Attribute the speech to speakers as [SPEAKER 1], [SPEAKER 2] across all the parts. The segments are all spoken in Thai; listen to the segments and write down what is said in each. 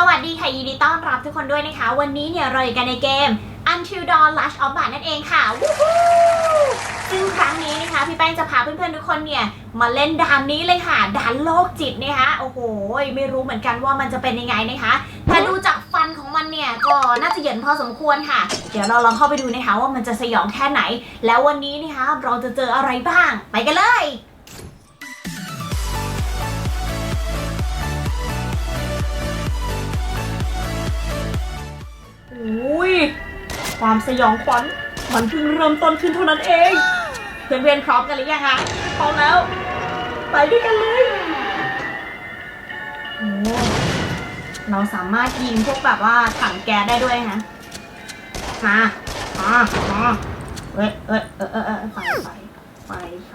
[SPEAKER 1] สวัสดีค่ะยินดีต้อนรับทุกคนด้วยนะคะ วันนี้เนี่ยเราอยู่กันในเกม Until Dawn Rush of Blood นั่นเองค่ะวู้ฮู้ซึ่งครั้งนี้นะคะ พี่แป้งจะพาเพื่อนๆทุกคนเนี่ย มาเล่นด่านนี้เลยค่ะด่านโลกจิตนะคะโอ้โหไม่รู้เหมือนกันว่ามันจะเป็นยังไงนะคะแต่ดูจากฟันของมันเนี่ยก็น่าจะเหยินพอสมควรค่ะ เดี๋ยวเราลองเข้าไปดูนะคะว่ามันจะสยองแค่ไหน แล้ววันนี้นะคะเราจะเจออะไรบ้าง ไปกันเลย อุ้ยความสยองขวัญมันเพิ่งเริ่มต้นขึ้นเท่านั้นเอง เพื่อนๆพร้อมกันหรือยังคะพร้อมแล้ว ไปด้วยกันเลยโอ้เราสามารถยิงพวกแบบว่าถังแก๊สได้ด้วยนะมามามาเอ้ยเอ้ยเออเออเออไฟไฟไฟไฟ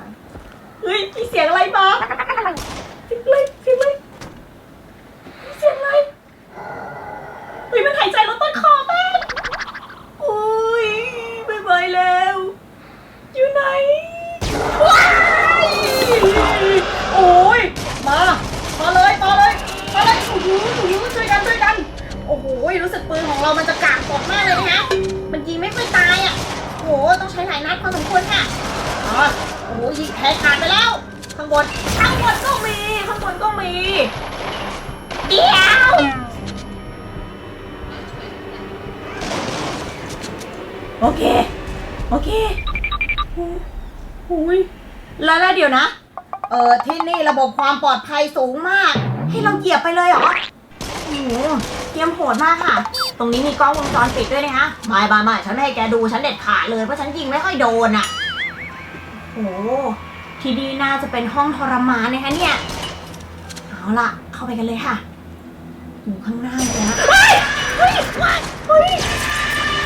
[SPEAKER 1] เฮ้ยมีเสียงอะไรมาเสียงอะไรเสียงอะไรมีเสียงอะไร ต้องใช้หลายนัดพอสมควรค่ะอ๋อโอ้โหยิงแขนขาดไปแล้ว ข้างบน ข้างบนก็มี ข้างบนก็มี เดี๋ยวโอเค โอเคหุยแล้วแล้วเดี๋ยวนะ เออที่นี่ระบบความปลอดภัยสูงมาก ให้เราเหยียบไปเลยเหรอโอ้โหเตรียมโหดมากค่ะ ตรงนี้มีกล้องวงจรปิดด้วยนะคะไม่ไม่ไม่ฉันไม่ให้แกดูฉันเด็ดขาดเลยเพราะฉันยิงไม่ค่อยโดนอะโอ้โหที่นี่น่าจะเป็นห้องทรมานนะคะเนี่ย เอาล่ะ เข้าไปกันเลยค่ะอยู่ข้างหน้าเลยนะเฮ้ยเฮ้ยเฮ้ย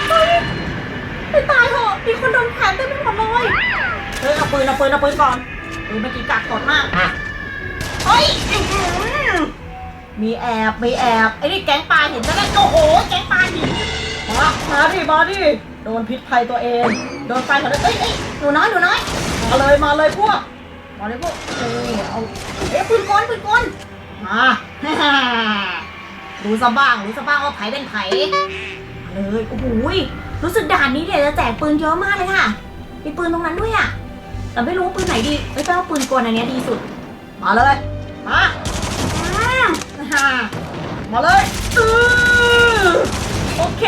[SPEAKER 1] เฮ้ยไปตายเถอะมีคนโดนแขนเต็มไปหมดเลยเฮ้ยเอาปืนเอาปืนเอาปืนก่อนปืนเมื่อกี้กักกดมากเฮ้ยอื้อหือ มีแอบมีแอบไอ้นี่แก๊งปลาหินจะได้โอ้โหแก๊งปลาหินมามาดิมาดิโดนพิษภัยตัวเอง โดนไฟเขาเลยเอ้ยเอ้ยหนูน้อยหนูน้อยมาเลยมาเลยพวกมาเลยพวกนี่เอาเอ้ยปืนกลปืนกลมาดูซะบ้างดูซะบ้างว่าไผเป็นไผมาเลยโอ้โหรู้สึกด่านนี้เนี่ยจะแจกปืนเยอะมากเลยค่ะมีปืนตรงนั้นด้วยอะแต่ไม่รู้ปืนไหนดีเอ้ยแปลว่าปืนกลอันนี้ดีสุด มาเลยมาามาเลยอือโอเค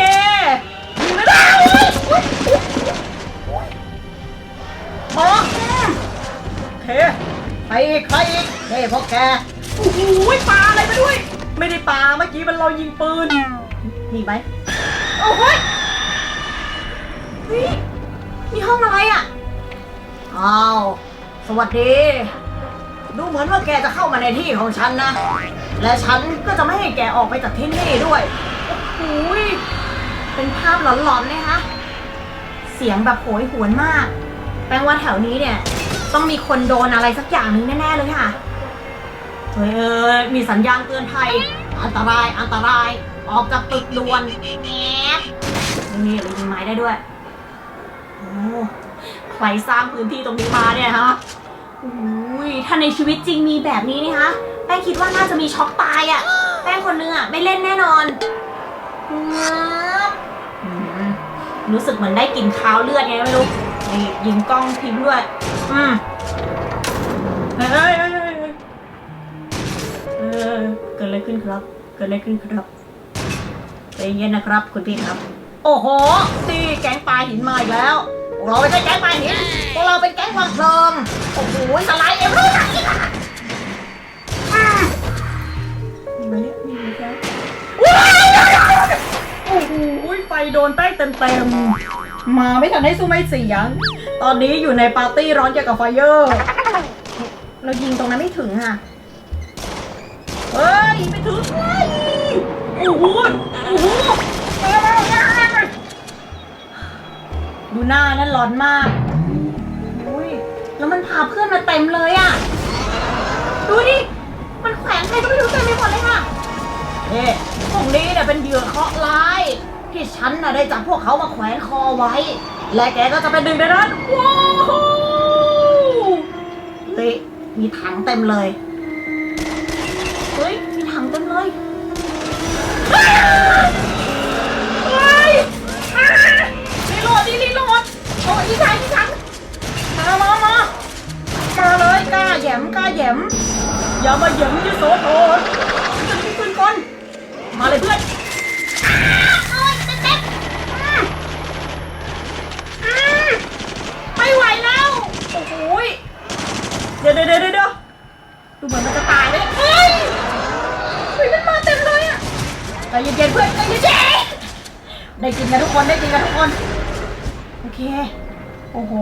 [SPEAKER 1] ยิงไม่ได้เว้ยอุ๊ยอุ๊ยมาอืมโอเคใครอีกใครอีกเฮ้ยพวกแกโอ้โหปาอะไรไปด้วย ไม่ได้ปาเมื่อกี้มันเรายิงปืนมีไหมโอ้โหยเฮ้ยมีห้องอะไรอะอ้าวสวัสดี ดูเหมือนว่าแกจะเข้ามาในที่ของฉันนะ และฉันก็จะไม่ให้แกออกไปจากที่นี่ด้วยโอ้โหยเป็นภาพหลอนๆนะคะเสียงแบบโหยหวนมาก แปลว่าแถวนี้เนี่ย ต้องมีคนโดนอะไรสักอย่างนึงแน่ๆเลยค่ะ เฮ้ยเอ้ยมีสัญญาณเตือนภัย อันตราย อันตราย ออกจากตึกด่วนแอบนี่เรายิงไม้ได้ด้วย โอ้ใครสร้างพื้นที่ตรงนี้มาเนี่ยฮะอุ้ยถ้าในชีวิตจริงมีแบบนี้นี่ฮะ แป้งคิดว่าน่าจะมีช็อกตายอะ่ะ แป้งคนนึงอะ่ะไม่เล่นแน่นอนงับอืมรู้สึกเหมือนได้กลิ่นคาวเลือดไงไม่รู้นี่ยิงกล้องทิ้งด้วย อืมเฮ้ยเฮ้ยเฮ้ยเฮ้ยเฮ้ยเออเกิดอะไรขึ้นครับ เกิดอะไรขึ้นครับใจเย็นนะครับ คุณพี่ครับ โอ้โหตีแก๊งปลาหินมาอีกแล้วพวกเราไม่ใช่แก๊งปลาหินพวกเราเป็นแก๊งวางเพลิงโอ้โหสไลด์เอวรู้จักอี ไหมเนี่ยมีไหมครับโอ้โหไฟโดนแป้งเต็มๆ มาไม่ทันให้สู้ไม่เสียง ตอนนี้อยู่ในปาร์ตี้ร้อนเกี่ยวกับไฟเยอร์ เรายิงตรงนั้นไม่ถึงค่ะ เฮ้ยไม่ถึงเฮ้ยโอ้โห โอ้โหดูหน้านั่นร้อนมากอุ้ยแล้วมันพาเพื่อนมาเต็มเลยอะ ดูดิ มันแขวนใครก็ไม่รู้เต็มไปหมดเลยค่ะเอ๊พวกนี้เนี่ยเป็นเหยื่อเคราะห์ร้าย ที่ฉันน่ะได้จับพวกเขามาแขวนคอไว้ และแกก็จะเป็นหนึ่งในนั้นว้าวเฮ้ยมีถังเต็มเลยเฮ้ยมีถังเต็มเลยเฮ้ยรีโหดลีโหดโอ้ยอีกครั้มามามามาเลยกล้าแหยมกล้าแหยม บยุโสธรจะมีปืนกลมาเลยเพื่อนอ้าวเจ็บไม่ไหวแล้ว โอ้โหยเดี๋ยวเดี๋ยวเดี๋ยวเดี๋ยวดูเหมือนมันจะตายเลยเฮ้ยเฮ้ยมันมาเต็มเลยอะใจเย็นๆเพื่อนใจเย็นๆได้กินกันทุกคนได้กินกันทุกคน โอเค โอ้โห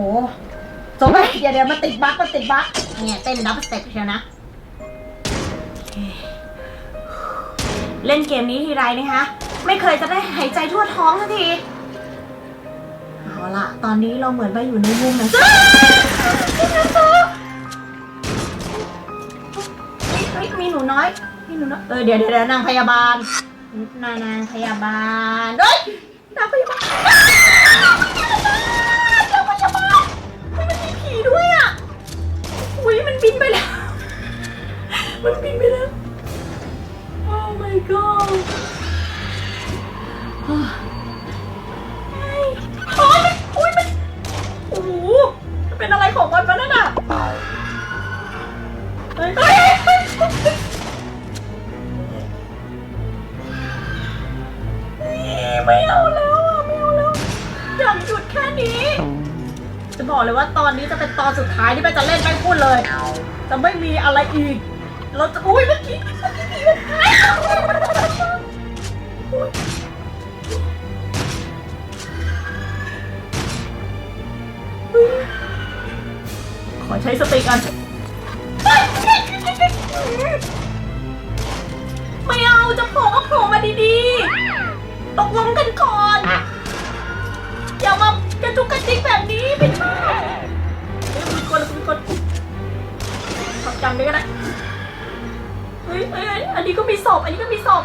[SPEAKER 1] จบไปเดี๋ยวเดี๋ยวมาติดบั๊กมาติดบั๊กเนี่ยเต้นดับสเต็ปเชียวนะ เล่นเกมนี้ทีไรนะคะ ไม่เคยจะได้หายใจทั่วท้องสักที เอาละตอนนี้เราเหมือนไปอยู่ในมุมนเฮ้ยเฮ้ยมีหนูน้อยมีหนูน้อยเออเดี๋ยวเดี๋ยวนางพยาบาลนางนางพยาบาลเฮ้ยนางพยาบาล ไม่เอาแล้วอะไม่เอาแล้วอยากหยุดแค่นี้ จะบอกเลยว่าตอนนี้จะเป็นตอนสุดท้ายที่แม่จะเล่นไม่พูดเลย จะไม่มีอะไรอีก เราจะอุ้ยเมื่อกี้เมื่อกี้มีมาวอุ๊ยขอใช้สติกัน ตกลงกันก่อน อย่ามากระทุกกระจิกแบบนี้ไม่ชอบเฮ้ยมีคนมีคนขอบจำได้ก็ได้เฮ้ยเฮ้ยอันนี้ก็มีศพอันนี้ก็มีศพ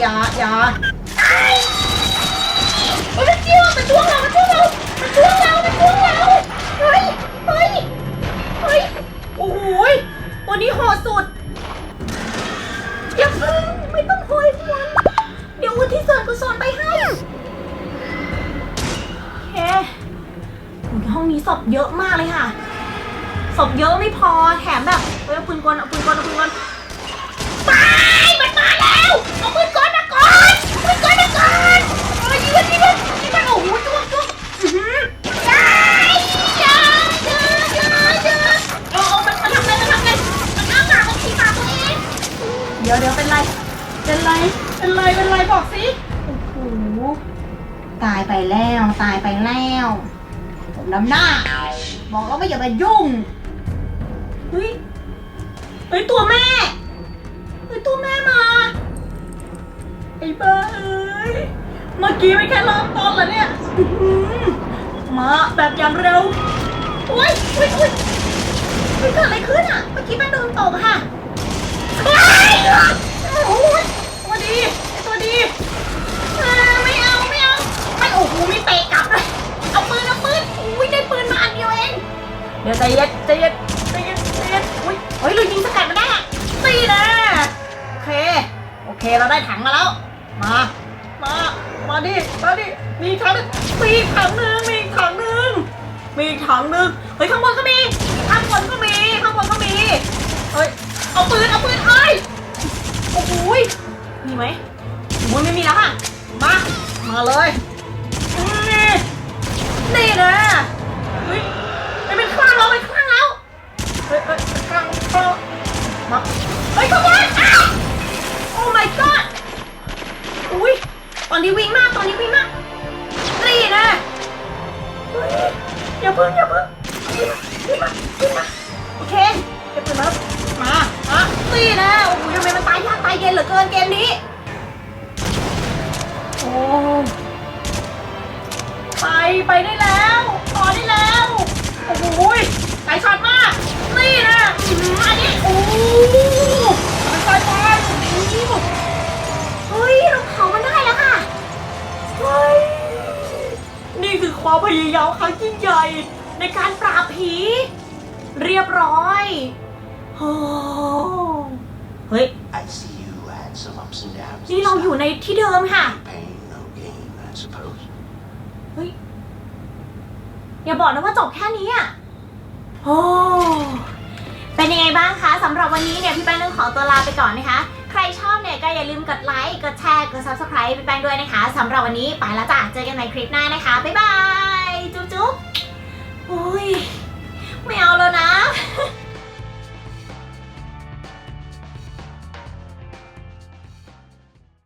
[SPEAKER 1] อย่าอย่าอย่าไอ้โอ้ยมันเจียวมันจ้วงเรามันจ้วงเรามันจ้วงเรามันจ้วงเราเฮ้ยเฮ้ยเฮ้ยโอ้โหตัวนี้โหดสุดอย่าพิ่งไม่ต้องโหยหวนเดี๋ยวอุทิศส่วนกุศลไปให้โอเคห้องนี้ศพเยอะมากเลยค่ะศพเยอะไม่พอแถมแบบเฮ้ยเอาปืนกลเอาปืนกลเอาปืนกลตายมันมาแล้วเอาปืนกล ผมน้ำหน้า บอกแล้วไม่อย่ามายุ่ง เฮ้ย เฮ้ย ตัวแม่ เฮ้ย ตัวแม่มา ไอ้บ้าเอ้ย เมื่อกี้ไม่แค่เริ่มต้นแล้วเนี่ยอื้อหือมาแบบอย่างเร็ว โอ้ยโอ้ยโอ้ยเฮ้ยเกิดอะไรขึ้นอะ เมื่อกี้มันโดนตบค่ะเฮ้ย ถังนึงมีอีกถังหนึงมีอีกถังหนึงมีอีกถังหนึงเฮ้ยข้างบนก็มี ข้างบนก็มี ข้างบนก็มี เฮ้ย เอาปืน เอาปืนเอ้ย โอ้โหยมีไหมโอ้ยไม่มีแล้วค่ะ มา มาเลย นี่นี่นะเฮ้ยไม่เป็นข้างเราเป็น มนี้ โอ้ไปไปได้แล้วต่อได้แล้ว โอ้โหยไก่ช็อตมาก นี่นะอื้อหืออันนี้ โอ้มันไปไปโอ้โหเฮ้ยเราเผามันได้แล้วค่ะเฮ้ยนี่คือความพยายามครั้งยิ่งใหญ่ ในการปราบผี เรียบร้อย โอ้ เฮ้ย
[SPEAKER 2] I see you had some ups and downs.
[SPEAKER 1] นี่เราอยู่ในที่เดิมค่ะ
[SPEAKER 2] No pain, no gain, I suppose.
[SPEAKER 1] เฮ้ยอย่าบอกนะว่าจบแค่นี้อะโอ้เป็นยังไงบ้างคะสำหรับวันนี้เนี่ยพี่แป้งต้องขอตัวลาไปก่อนนะคะ ใครชอบเนี่ยก็อย่าลืมกดไลค์กดแชร์กด subscribe พี่แป้งด้วยนะคะสำหรับวันนี้ไปแล้วจ้ะเจอกันใหม่คลิปหน้านะคะ บ๊ายบาย จุ๊บจุ๊บโอ้ยไม่เอาแล้วนะ